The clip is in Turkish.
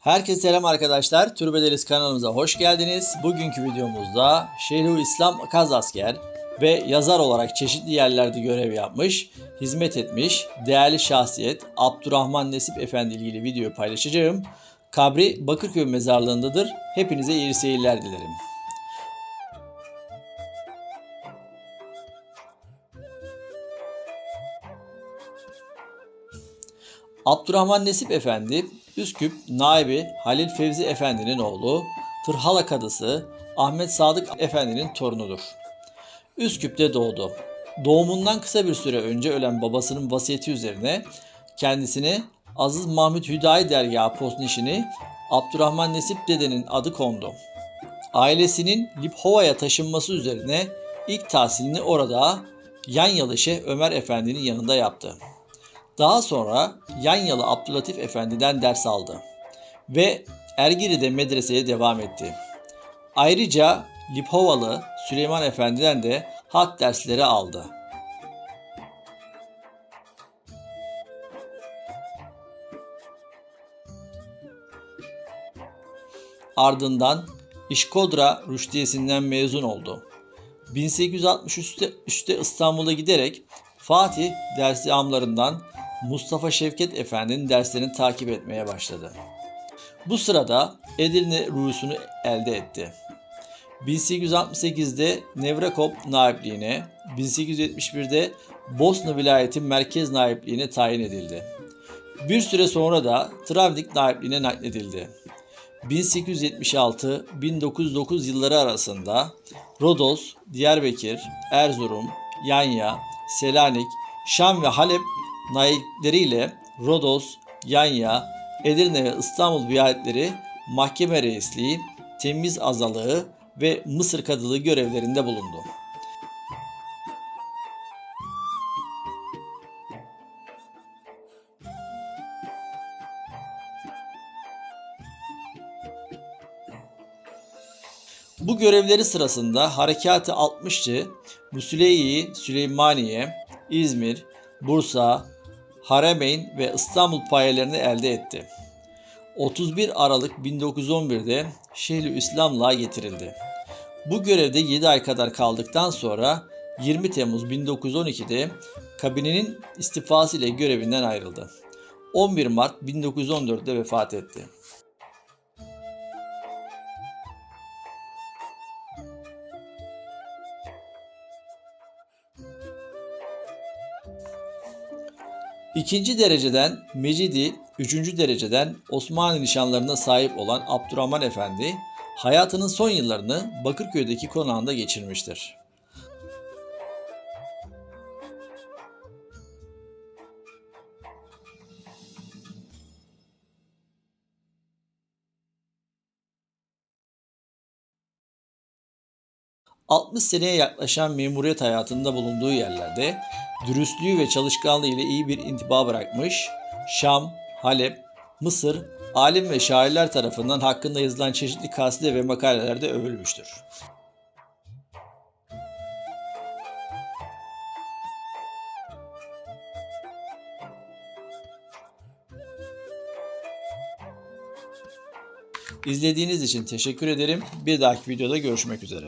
Herkese selam arkadaşlar. Türbedeliz kanalımıza hoş geldiniz. Bugünkü videomuzda Şeyhülislam Kazasker ve yazar olarak çeşitli yerlerde görev yapmış, hizmet etmiş değerli şahsiyet Abdurrahman Nesip Efendi ilgili videoyu paylaşacağım. Kabri Bakırköy mezarlığındadır. Hepinize iyi seyirler dilerim. Abdurrahman Nesip Efendi, Üsküp Naibi Halil Fevzi Efendi'nin oğlu, Tırhala Kadısı Ahmet Sadık Efendi'nin torunudur. Üsküp'te doğdu. Doğumundan kısa bir süre önce ölen babasının vasiyeti üzerine kendisine Aziz Mahmut Hüdayi Dergahı postnişini Abdurrahman Nesip dedenin adı kondu. Ailesinin Liphova'ya taşınması üzerine ilk tahsilini orada Yanyalı Şeyh Ömer Efendi'nin yanında yaptı. Daha sonra Yanyalı Abdülatif Efendi'den ders aldı ve Ergiri'de medreseye devam etti. Ayrıca Liphovalı Süleyman Efendi'den de hat dersleri aldı. Ardından İşkodra Rüştiyesi'nden mezun oldu. 1863'te İstanbul'a giderek Fatih dersi amlarından Mustafa Şevket Efendi'nin derslerini takip etmeye başladı. Bu sırada Edirne ruhusunu elde etti. 1868'de Nevrekop naipliğine, 1871'de Bosna vilayeti merkez naipliğine tayin edildi. Bir süre sonra da Travnik naipliğine nakledildi. 1876-1909 yılları arasında Rodos, Diyarbakır, Erzurum, Yanya, Selanik, Şam ve Halep naipleriyle Rodos, Yanya, Edirne ve İstanbul vilayetleri mahkeme reisliği, temiz azalığı ve Mısır kadılığı görevlerinde bulundu. Bu görevleri sırasında Harekatı 60'cı Müsüleyyi, Süleymaniye, İzmir, Bursa, Haremeyn ve İstanbul payelerini elde etti. 31 Aralık 1911'de Şeyhülislamlığa getirildi. Bu görevde 7 ay kadar kaldıktan sonra 20 Temmuz 1912'de kabinenin istifası ile görevinden ayrıldı. 11 Mart 1914'de vefat etti. İkinci dereceden Mecidi, üçüncü dereceden Osmanlı nişanlarına sahip olan Abdurrahman Efendi, hayatının son yıllarını Bakırköy'deki konağında geçirmiştir. ...60 seneye yaklaşan memuriyet hayatında bulunduğu yerlerde dürüstlüğü ve çalışkanlığı ile iyi bir intiba bırakmış, Şam, Halep, Mısır, alim ve şairler tarafından hakkında yazılan çeşitli kaside ve makalelerde övülmüştür. İzlediğiniz için teşekkür ederim. Bir dahaki videoda görüşmek üzere.